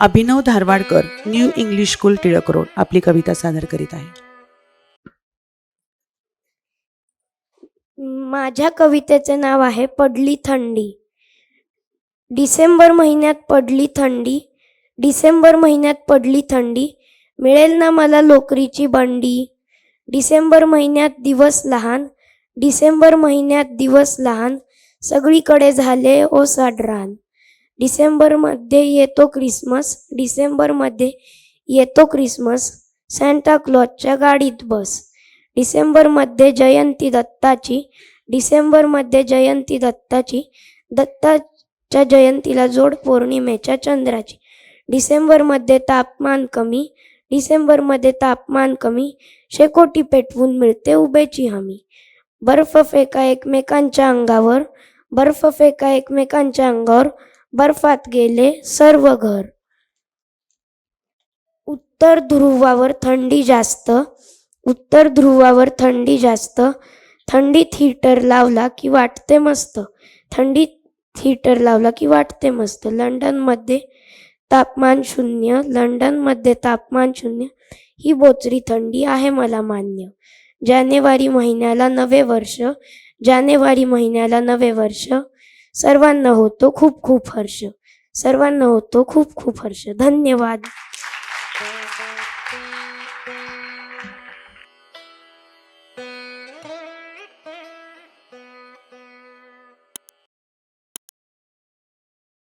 Abhinav Dharwadkar new English school Tilak road. आपली कविता सादर करीत आहे. माझ्या कवितेचे नाव आहे पडली थंडी. डिसेंबर महिन्यात पडली थंडी. डिसेंबर महिन्यात पडली थंडी. मिळेल ना मला लोकरीची बंडी. डिसेंबर महिन्यात दिवस लहान. डिसेंबर महिन्यात दिवस लहान. सगळीकडे झाले ओसाड रान डिसेंबरमध्ये येतो क्रिसमस डिसेंबरमध्ये येतो क्रिसमस सॅन्टा क्लॉजच्या गाडीत बस. डिसेंबरमध्ये जयंती दत्ताची डिसेंबरमध्ये जयंती दत्ताची दत्ताच्या जयंतीला जोड पौर्णिमेच्या चंद्राची. डिसेंबरमध्ये तापमान कमी डिसेंबरमध्ये तापमान कमी शेकोटी पेटवून मिळते उभेची हमी. बर्फ फेका एकमेकांच्या अंगावर बर्फ फेका एकमेकांच्या अंगावर बर्फात गेले सर्व घर. उत्तर ध्रुवावर थंडी जास्त उत्तर ध्रुवावर थंडी जास्त. थंडीत हीटर लावला की वाटते मस्त. थंडीत हीटर लावला की वाटते मस्त. लंडनमध्ये तापमान शून्य लंडनमध्ये तापमान शून्य. ही बोचरी थंडी आहे मला मान्य. जानेवारी महिन्याला नवे वर्ष जानेवारी महिन्याला नवे वर्ष. सर्वांना होतो खूप खूप हर्ष. सर्वांना होतो खूप खूप हर्ष. धन्यवाद.